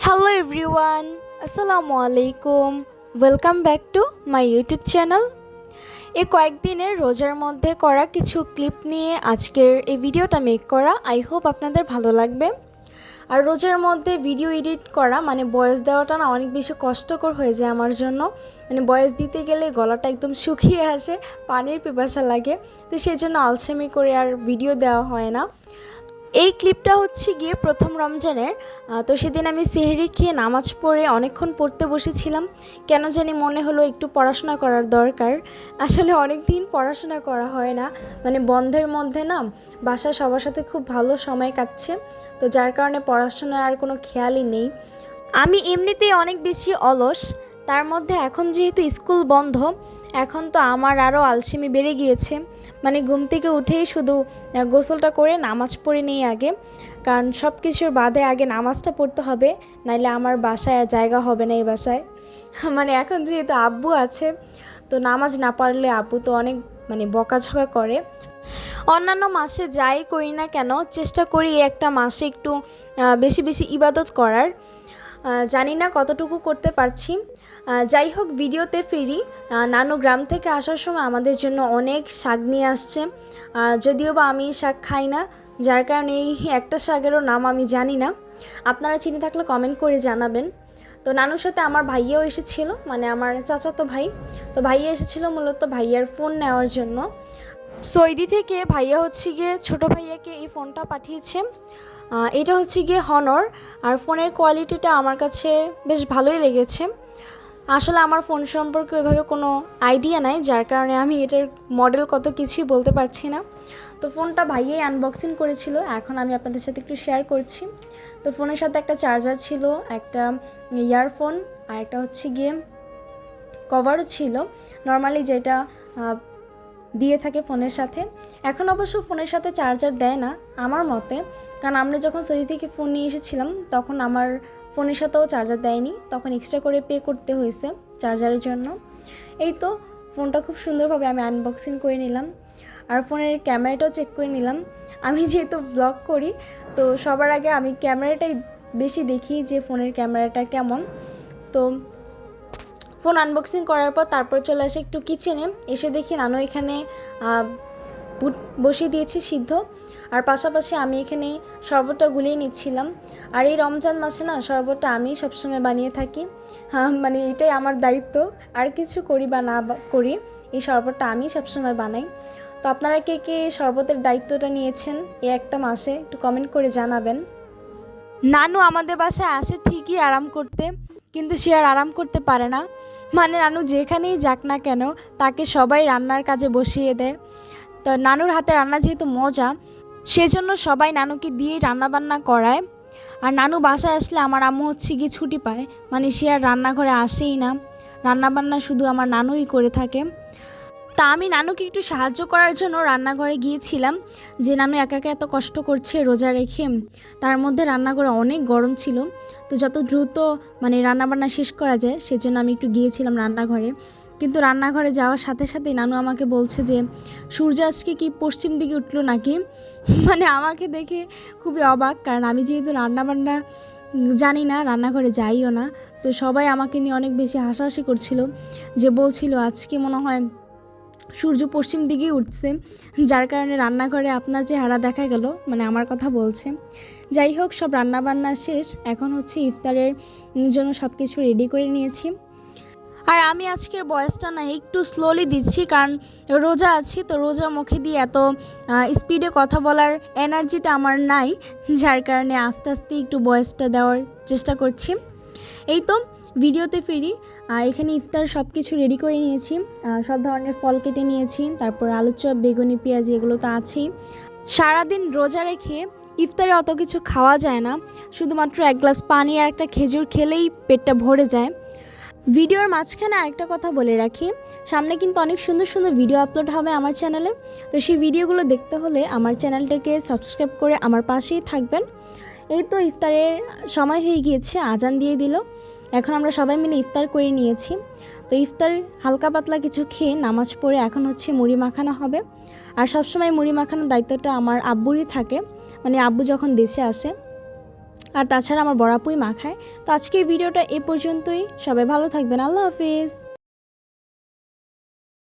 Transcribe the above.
Hello everyone আসসালামু আলাইকুম welcome back to my YouTube channel এই কয়েকদিনের রোজার মধ্যে করা কিছু ক্লিপ নিয়ে আজকের এই ভিডিওটা মেক করা। আই হোপ আপনাদের ভালো লাগবে। আর রোজের মধ্যে ভিডিও এডিট করা মানে বয়স দেওয়াটা না অনেক বেশি কষ্টকর হয়ে যায় আমার জন্য। মানে বয়স দিতে গেলে গলাটা একদম শুকিয়ে আসে, পানির পিপাসা লাগে। তো সেই জন্য আলসেমি করে আর ভিডিও দেওয়া হয় না। এই ক্লিপটা হচ্ছে গিয়ে প্রথম রমজানের তো সেদিন আমি সেহরি খেয়ে নামাজ পড়ে অনেকক্ষণ পড়তে বসেছিলাম। কেন জানি মনে হলো একটু পড়াশোনা করার দরকার। আসলে অনেক দিন পড়াশোনা করা হয় না। মানে বন্ধের মধ্যে না বাসা সবার সাথে খুব ভালো সময় কাটছে। তো যার কারণে পড়াশোনার আর কোনো খেয়ালই নেই। আমি এমনিতেই অনেক বেশি অলস। তার মধ্যে এখন যেহেতু স্কুল বন্ধ এখন তো আমার আরও আলসেমি বেড়ে গিয়েছে। মানে ঘুম থেকে উঠেই শুধু গোসলটা করে নামাজ পড়ে নিই আগে। কারণ সব কিছুর বাদে আগে নামাজটা পড়তে হবে, নাইলে আমার বাসায় আর জায়গা হবে না এই বাসায়। মানে এখন যেহেতু আব্বু আছে, তো নামাজ না পারলে আব্বু তো অনেক মানে বকাঝকা করে। অন্যান্য মাসে যাই করি না কেন, চেষ্টা করি একটা মাসে একটু বেশি বেশি ইবাদত করার। জানি না কতটুকু করতে পারছি। যাই হোক, ভিডিওতে ফিরি। নানু গ্রাম থেকে আসার সময় আমাদের জন্য অনেক শাক নিয়ে আসছে। যদিও বা আমি শাক খাই না, যার কারণে এই একটা শাকেরও নাম আমি জানি না। আপনারা চিনে থাকলে কমেন্ট করে জানাবেন। তো নানুর সাথে আমার ভাইয়াও এসেছিল মানে আমার চাচাতো ভাই। তো ভাইয়া এসেছিল মূলত ভাইয়ার ফোন নেওয়ার জন্য। সৌদি থেকে ভাইয়া হচ্ছে গিয়ে, ছোট ভাইয়াকে এই ফোনটা পাঠিয়েছে। এটা হচ্ছে গিয়ে হনর আর ফোনের কোয়ালিটিটা আমার কাছে বেশ ভালোই লেগেছে। আসলে আমার ফোন সম্পর্কে ওইভাবে কোনো আইডিয়া নাই, যার কারণে আমি এটার মডেল কত কিছুই বলতে পারছি না। তো ফোনটা ভাইয়াই আনবক্সিং করেছিল, এখন আমি আপনাদের সাথে একটু শেয়ার করছি। তো ফোনের সাথে একটা চার্জার ছিল, একটা ইয়ারফোন আর একটা হচ্ছে গিয়ে কভারও ছিল। নর্মালি যেটা দিয়ে থাকে ফোনের সাথে। এখন অবশ্য ফোনের সাথে চার্জার দেয় না আমার মতে। কারণ আমরা যখন সৌদি থেকে ফোন নিয়ে এসেছিলাম, তখন আমার ফোনের সাথেও চার্জার দেয়নি। তখন এক্সট্রা করে পে করতে হয়েছে চার্জারের জন্য। এই তো ফোনটা খুব সুন্দরভাবে আমি আনবক্সিং করে নিলাম। আর ফোনের ক্যামেরাটাও চেক করে নিলাম। আমি যেহেতু ব্লগ করি, তো সবার আগে আমি ক্যামেরাটাই বেশি দেখি যে ফোনের ক্যামেরাটা কেমন। তো ফোন আনবক্সিং করার পর তারপর চলে আসে একটু কিচেনে এসে দেখি নানু এখানে বুট বসিয়ে দিয়েছি সিদ্ধ। আর পাশাপাশি আমি এখানে শরবতটা গুলিয়ে নিচ্ছিলাম। আর এই রমজান মাসে না শরবতটা আমি সবসময় বানিয়ে থাকি। হ্যাঁ মানে এটাই আমার দায়িত্ব। আর কিছু করি বা না করি, এই শরবতটা আমি সবসময় বানাই। তো আপনারা কে কে শরবতের দায়িত্বটা নিয়েছেন এই একটা মাসে একটু কমেন্ট করে জানাবেন। নানু আমাদের বাসায় আসে ঠিকই আরাম করতে। কিন্তু সে আর আরাম করতে পারে না। মানে নানু যেখানেই যাক না কেন, তাকে সবাই রান্নার কাজে বসিয়ে দেয়। তো নানুর হাতে রান্না যেহেতু মজা, সেজন্য সবাই নানুকে দিয়েই রান্নাবান্না করায়। আর নানু বাসায় আসলে আমার আম্মু হচ্ছে গিয়ে ছুটি পায়। মানে সে আর রান্নাঘরে আসেই না। রান্নাবান্না শুধু আমার নানুই করে থাকে। তা আমি নানুকে একটু সাহায্য করার জন্য রান্নাঘরে গিয়েছিলাম। যে নানু একা একা এত কষ্ট করছে রোজা রেখে, তার মধ্যে রান্নাঘরে অনেক গরম ছিল। তো যত দ্রুত মানে রান্নাবান্না শেষ করা যায়, সেজন্য আমি একটু গিয়েছিলাম রান্নাঘরে। কিন্তু রান্নাঘরে যাওয়ার সাথে সাথেই নানু আমাকে বলছে যে, সূর্য আজকে কি পশ্চিম দিকে উঠল নাকি? মানে আমাকে দেখে খুবই অবাক, কারণ আমি যেহেতু রান্নাবান্না জানি না, রান্নাঘরে যাইও না, তো সবাই আমাকে নিয়ে অনেক বেশি হাসাহাসি করছিল। যে বলছিল, আজকে মনে হয় সূর্য পশ্চিম দিকেই উঠছে, যার কারণে রান্নাঘরে আপনার যে হারা দেখা গেল মানে আমার কথা বলছে। যাই হোক, সব রান্নাবান্না শেষ, এখন হচ্ছে ইফতারের জন্য সব কিছু রেডি করে নিয়েছি। আর আমি আজকের বয়সটা না একটু স্লোলি দিচ্ছি, কারণ রোজা আছি, তো রোজা মুখে দিয়ে এত স্পিডে কথা বলার এনার্জিটা আমার নাই, যার কারণে আস্তে আস্তে একটু বয়সটা দেওয়ার চেষ্টা করছি। এই তো ভিডিওতে ফিরি। আর এখানে ইফতার সব কিছু রেডি করে নিয়েছি। সব ধরনের ফল কেটে নিয়েছি, তারপর আলু চপ, বেগুনি, পেঁয়াজ, এগুলো তো আছেই। সারাদিন রোজা রেখে ইফতারে অত কিছু খাওয়া যায় না, শুধুমাত্র এক গ্লাস পানি আর একটা খেজুর খেলেই পেটটা ভরে যায়। ভিডিওর মাঝখানে আরেকটা কথা বলে রাখি, সামনে কিন্তু অনেক সুন্দর সুন্দর ভিডিও আপলোড হবে আমার চ্যানেলে তো সেই ভিডিওগুলো দেখতে হলে আমার চ্যানেলটাকে সাবস্ক্রাইব করে আমার পাশেই থাকবেন। এই তো ইফতারের সময় হয়ে গিয়েছে, আজান দিয়ে দিল। এখন আমরা সবাই মিলে ইফতার করে নিয়েছি। তো ইফতার হালকা পাতলা কিছু খেয়ে নামাজ পড়ে এখন হচ্ছে মুড়ি মাখানো হবে। আর সবসময় মুড়ি মাখানোর দায়িত্বটা আমার আব্বুরই থাকে। মানে আব্বু যখন দেশে আসে, আর তাছাড়া আমার বড়াপুই মাখায়। তো আজকের ভিডিওটা এ পর্যন্তই। সবাই ভালো থাকবেন। আল্লাহ হাফিজ।